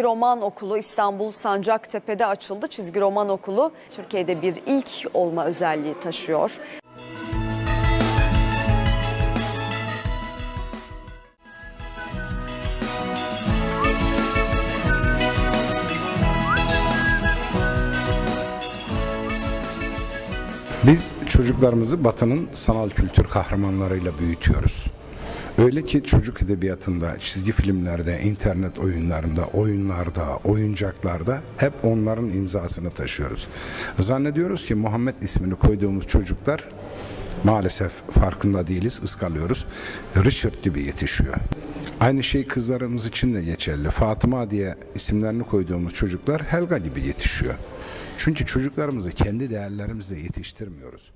Çizgi roman okulu İstanbul Sancaktepe'de açıldı. Çizgi roman okulu Türkiye'de bir ilk olma özelliği taşıyor. Biz çocuklarımızı Batı'nın sanal kültür kahramanlarıyla büyütüyoruz. Öyle ki çocuk edebiyatında, çizgi filmlerde, internet oyunlarında, oyunlarda, oyuncaklarda hep onların imzasını taşıyoruz. Zannediyoruz ki Muhammed ismini koyduğumuz çocuklar maalesef farkında değiliz, ıskalıyoruz. Richard gibi yetişiyor. Aynı şey kızlarımız için de geçerli. Fatıma diye isimlerini koyduğumuz çocuklar Helga gibi yetişiyor. Çünkü çocuklarımızı kendi değerlerimizle yetiştirmiyoruz.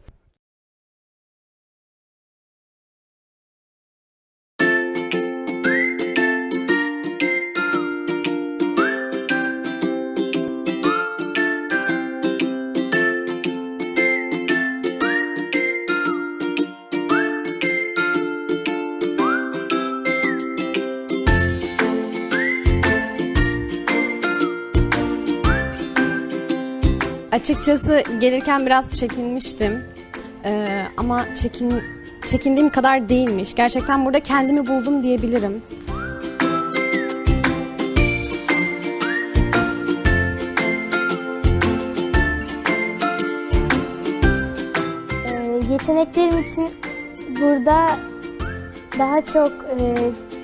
Açıkçası gelirken biraz çekinmiştim. Ee, ama çekin çekindiğim kadar değilmiş. Gerçekten burada kendimi buldum diyebilirim. Ee, yeteneklerim için burada daha çok e,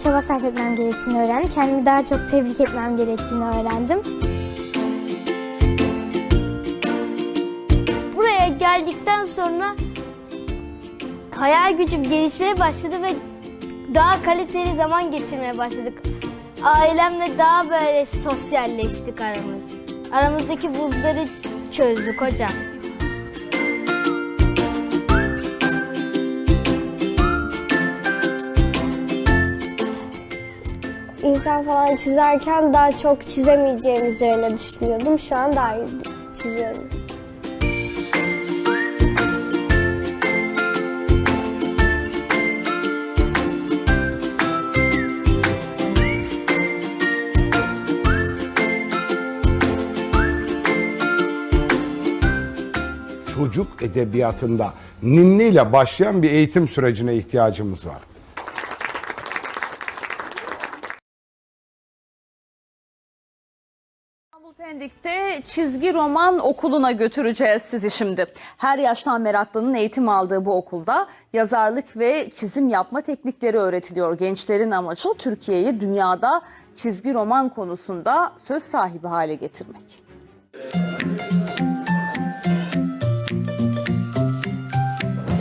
çaba sarf etmem gerektiğini öğrendim. Kendimi daha çok tebrik etmem gerektiğini öğrendim. Geldikten sonra hayal gücüm gelişmeye başladı ve daha kaliteli zaman geçirmeye başladık. Ailemle daha böyle sosyalleştik aramız. Aramızdaki buzları çözdük hocam. İnsan falan çizerken daha çok çizemeyeceğim üzerine düşünüyordum. Şu an daha iyi çiziyorum. Çocuk edebiyatında ninniyle başlayan bir eğitim sürecine ihtiyacımız var. Pendik'te çizgi roman okuluna götüreceğiz sizi şimdi. Her yaştan meraklının eğitim aldığı bu okulda yazarlık ve çizim yapma teknikleri öğretiliyor. Gençlerin amacı Türkiye'yi dünyada çizgi roman konusunda söz sahibi hale getirmek.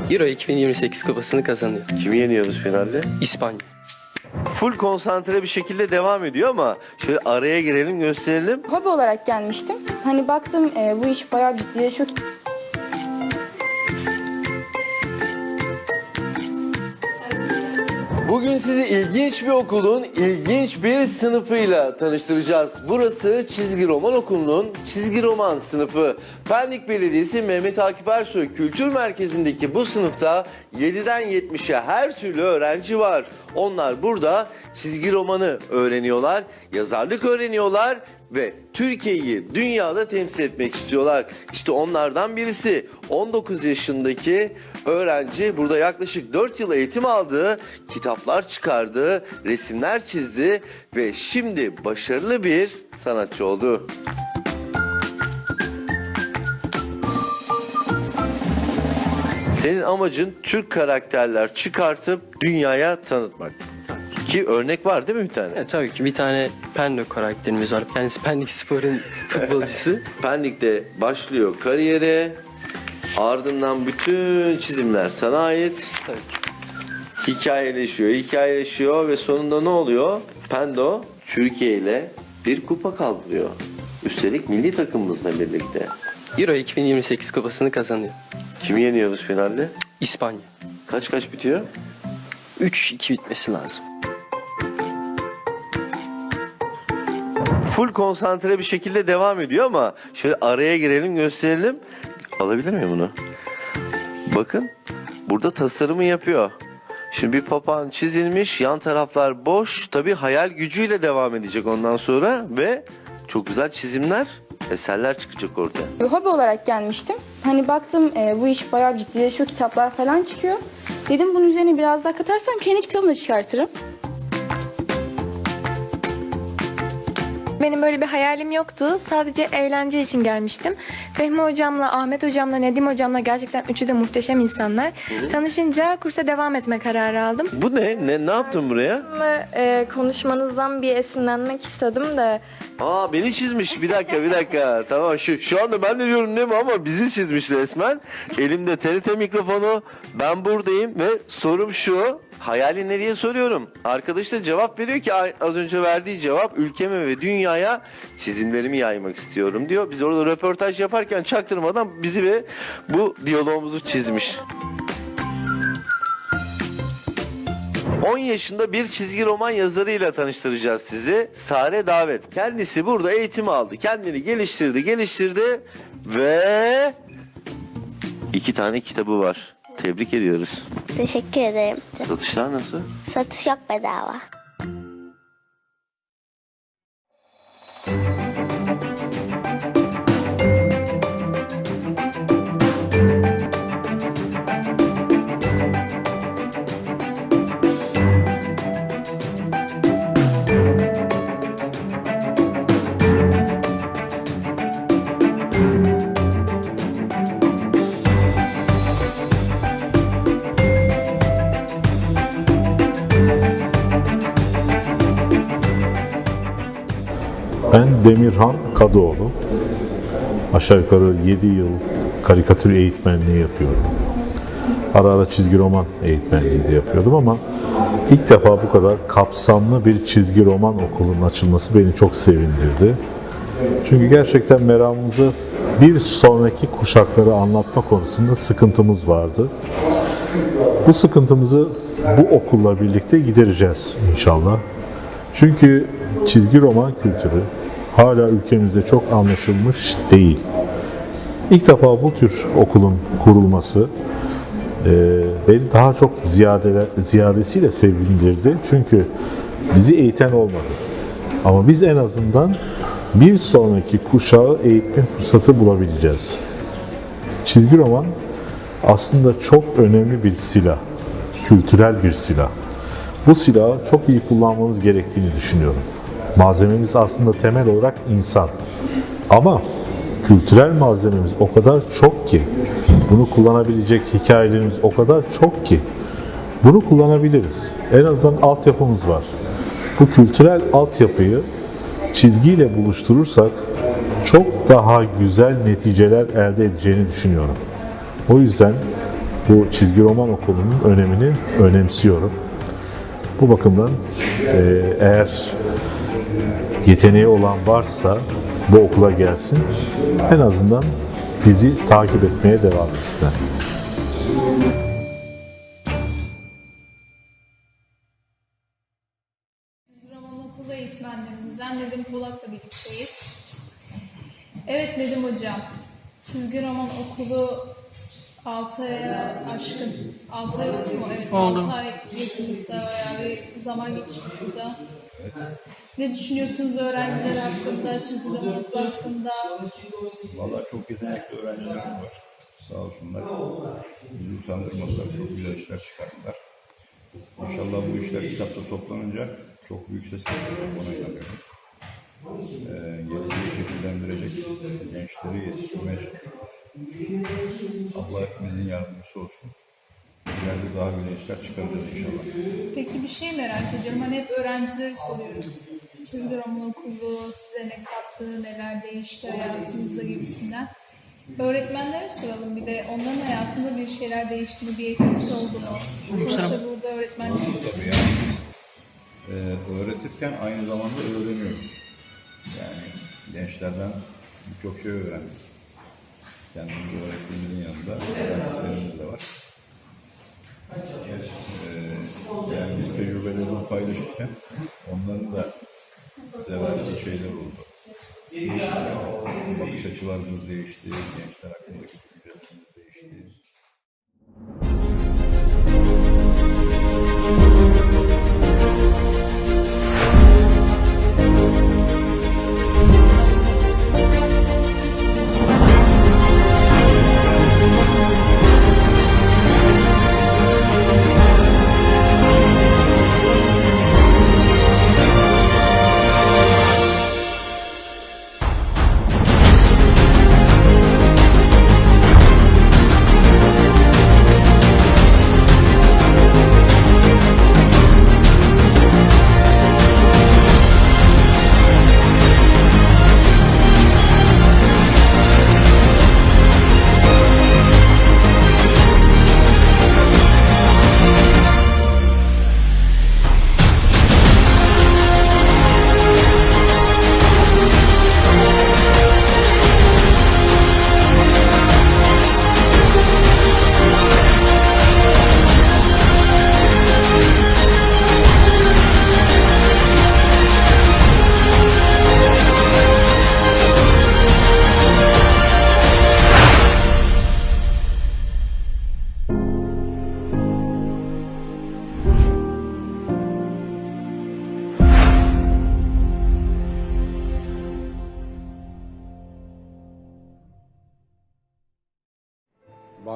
Euro 2028 kupasını kazanıyor. Kimi yeniyoruz finalde? İspanya. Full konsantre bir şekilde devam ediyor ama şöyle araya girelim gösterelim. Hobi olarak gelmiştim. Hani baktım e, bu iş bayağı ciddileşiyor. Bugün sizi ilginç bir okulun ilginç bir sınıfıyla tanıştıracağız. Burası Çizgi Roman Okulu'nun çizgi roman sınıfı. Pendik Belediyesi Mehmet Akif Ersoy Kültür Merkezi'ndeki bu sınıfta 7'den 70'e her türlü öğrenci var. Onlar burada çizgi romanı öğreniyorlar, yazarlık öğreniyorlar ve Türkiye'yi dünyada temsil etmek istiyorlar. İşte onlardan birisi 19 yaşındaki öğrenci burada yaklaşık 4 yıl eğitim aldı, kitaplar çıkardı, resimler çizdi ve şimdi başarılı bir sanatçı oldu. Senin amacın Türk karakterler çıkartıp dünyaya tanıtmak. Ki örnek var değil mi bir tane? Evet, tabii ki bir tane Pendo karakterimiz var. Kendisi Pendik Spor'un futbolcusu. Pendik'te başlıyor kariyere. Ardından bütün çizimler sana ait. Tabii Hikayeleşiyor, hikayeleşiyor ve sonunda ne oluyor? Pendo Türkiye ile bir kupa kaldırıyor. Üstelik milli takımımızla birlikte. Euro 2028 kupasını kazanıyor. Kimi yeniyoruz finalde? İspanya. Kaç kaç bitiyor? 3-2 bitmesi lazım. Full konsantre bir şekilde devam ediyor ama şöyle araya girelim gösterelim. Alabilir miyim bunu? Bakın burada tasarımı yapıyor. Şimdi bir papağan çizilmiş, yan taraflar boş. Tabii hayal gücüyle devam edecek ondan sonra ve çok güzel çizimler, eserler çıkacak ortaya. Hobi olarak gelmiştim. Hani baktım e, bu iş bayağı ciddileşiyor, kitaplar falan çıkıyor. Dedim bunun üzerine biraz daha katarsam kendi kitabımı da çıkartırım. Benim böyle bir hayalim yoktu. Sadece eğlence için gelmiştim. Fehmi hocamla, Ahmet hocamla, Nedim hocamla gerçekten üçü de muhteşem insanlar. Tanışınca kursa devam etme kararı aldım. Bu ne? Ne, ne yaptın buraya? e, konuşmanızdan bir esinlenmek istedim de Aa beni çizmiş. Bir dakika bir dakika. Tamam şu, şu anda ben de diyorum ne mi ama bizi çizmiş resmen. Elimde TRT mikrofonu. Ben buradayım ve sorum şu. Hayali ne diye soruyorum. Arkadaş da cevap veriyor ki az önce verdiği cevap ülkeme ve dünyaya çizimlerimi yaymak istiyorum diyor. Biz orada röportaj yaparken çaktırmadan bizi ve bu diyalogumuzu çizmiş. 10 yaşında bir çizgi roman yazarıyla tanıştıracağız sizi. Sare Davet. Kendisi burada eğitim aldı. Kendini geliştirdi, geliştirdi ve iki tane kitabı var. Tebrik ediyoruz. Teşekkür ederim. Satışlar nasıl? Satış yok bedava. Demirhan Kadıoğlu. Aşağı yukarı 7 yıl karikatür eğitmenliği yapıyorum. Ara ara çizgi roman eğitmenliği de yapıyordum ama ilk defa bu kadar kapsamlı bir çizgi roman okulunun açılması beni çok sevindirdi. Çünkü gerçekten meramımızı bir sonraki kuşaklara anlatma konusunda sıkıntımız vardı. Bu sıkıntımızı bu okulla birlikte gidereceğiz inşallah. Çünkü çizgi roman kültürü hala ülkemizde çok anlaşılmış değil. İlk defa bu tür okulun kurulması e, beni daha çok ziyade, ziyadesiyle sevindirdi. Çünkü bizi eğiten olmadı. Ama biz en azından bir sonraki kuşağı eğitme fırsatı bulabileceğiz. Çizgi roman aslında çok önemli bir silah, kültürel bir silah. Bu silahı çok iyi kullanmamız gerektiğini düşünüyorum. Malzememiz aslında temel olarak insan. Ama kültürel malzememiz o kadar çok ki, bunu kullanabilecek hikayelerimiz o kadar çok ki, bunu kullanabiliriz. En azından altyapımız var. Bu kültürel altyapıyı çizgiyle buluşturursak çok daha güzel neticeler elde edeceğini düşünüyorum. O yüzden bu çizgi roman okulunun önemini önemsiyorum. Bu bakımdan eğer yeteneği olan varsa bu okula gelsin. En azından bizi takip etmeye devam etsinler. Okulu eğitmenlerimizden Nedim Polat'la birlikteyiz. Evet Nedim Hocam, çizgi roman okulu 6 aya aşkın, 6 ay oldu mu? Evet, 6 ay yakınlıkta bayağı bir zaman geçirdik burada. Ne düşünüyorsunuz öğrenciler hakkında, çizgi roman okulu hakkında? Vallahi çok yetenekli öğrencilerim var. Sağ olsunlar. Bizi utandırmadılar. Çok güzel işler çıkarttılar. İnşallah bu işler kitapta toplanınca çok büyük ses getirecek. Ona inanıyorum. Ee, geleceği şekillendirecek gençleri yetiştirmeye çalışıyoruz. Allah hepimizin yardımcısı olsun. İleride daha güzel işler çıkaracağız inşallah. Peki bir şey merak ediyorum. Hani hep öğrencilere soruyoruz. Çizgi roman okulu size ne kattı, neler değişti hayatınızda gibisinden. Öğretmenlere soralım bir de onların hayatında bir şeyler değişti mi, bir etkisi oldu mu? Sonuçta burada öğretmenlik Tabii yani. Ee, öğretirken aynı zamanda öğreniyoruz. Yani gençlerden birçok şey öğrendik. Kendimizi öğrettiğimizin yanında öğrendiklerimiz de var. Ee, yani biz tecrübelerimizi paylaşırken onların da verdiği şeyler oldu. Bakış açılarımız değişti, gençler hakkındaki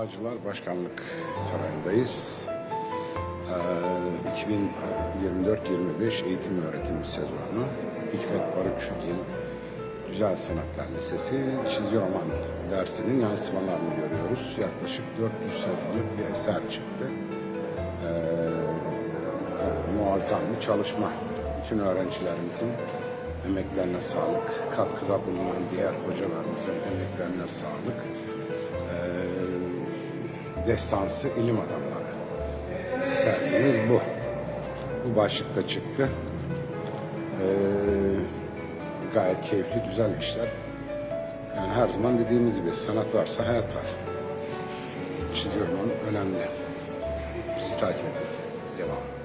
Öğrenciler Başkanlık Sarayı'ndayız. Ee, 2024-25 eğitim öğretim sezonu. Hikmet Barut Şükrü Güzel Sanatlar Lisesi çizgi roman dersinin yansımalarını görüyoruz. Yaklaşık 400 sayfalık bir eser çıktı. Ee, muazzam bir çalışma. Bütün öğrencilerimizin emeklerine sağlık. Katkıda bulunan diğer hocalarımızın emeklerine sağlık. Destansı ilim adamları. Sergimiz bu. Bu başlıkta çıktı. Ee, gayet keyifli, güzel işler. Yani her zaman dediğimiz gibi sanat varsa hayat var. Çizgi roman önemli. Bizi takip edin. Devam.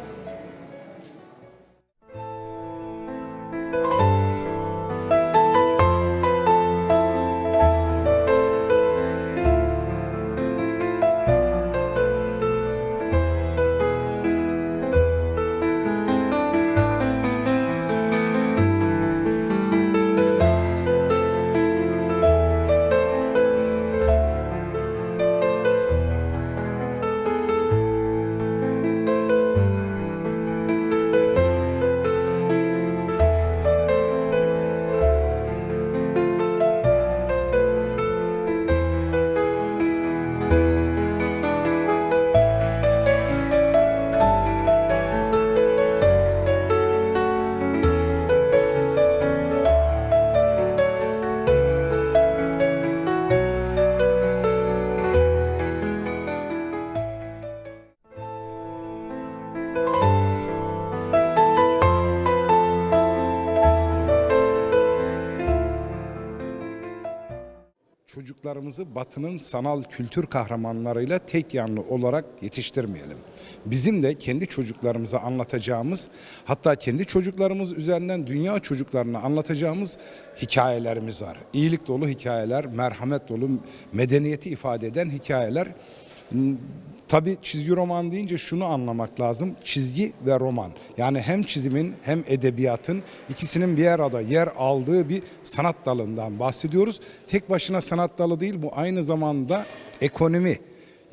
Çocuklarımızı batının sanal kültür kahramanlarıyla tek yanlı olarak yetiştirmeyelim. Bizim de kendi çocuklarımıza anlatacağımız, hatta kendi çocuklarımız üzerinden dünya çocuklarına anlatacağımız hikayelerimiz var. İyilik dolu hikayeler, merhamet dolu, medeniyeti ifade eden hikayeler. Tabii çizgi roman deyince şunu anlamak lazım. Çizgi ve roman. Yani hem çizimin hem edebiyatın ikisinin bir arada yer aldığı bir sanat dalından bahsediyoruz. Tek başına sanat dalı değil bu aynı zamanda ekonomi.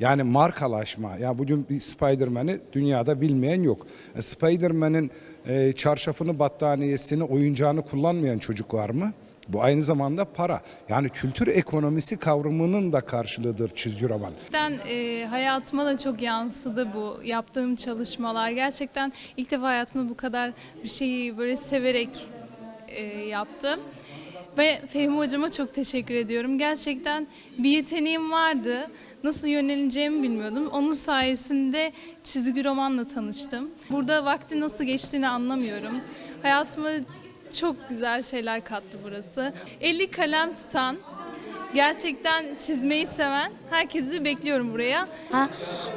Yani markalaşma. Yani bugün bir Spider-Man'i dünyada bilmeyen yok. E, Spider-Man'in e, çarşafını, battaniyesini, oyuncağını kullanmayan çocuk var mı? Bu aynı zamanda para. Yani kültür ekonomisi kavramının da karşılığıdır çizgi roman. Gerçekten e, hayatıma da çok yansıdı bu yaptığım çalışmalar. Gerçekten ilk defa hayatımda bu kadar bir şeyi böyle severek e, yaptım. Ve Fehmi hocama çok teşekkür ediyorum. Gerçekten bir yeteneğim vardı. Nasıl yöneleceğimi bilmiyordum. Onun sayesinde çizgi romanla tanıştım. Burada vakti nasıl geçtiğini anlamıyorum. Hayatıma çok güzel şeyler kattı burası. 50 kalem tutan, gerçekten çizmeyi seven herkesi bekliyorum buraya.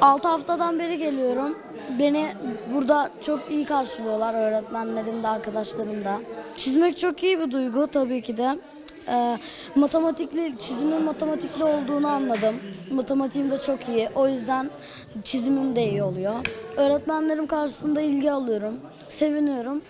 6 haftadan beri geliyorum. Beni burada çok iyi karşılıyorlar öğretmenlerim de arkadaşlarım da. Çizmek çok iyi bir duygu tabii ki de. Ee, matematikli, çizimin matematikli olduğunu anladım. Matematiğim de çok iyi. O yüzden çizimim de iyi oluyor. Öğretmenlerim karşısında ilgi alıyorum. Seviniyorum.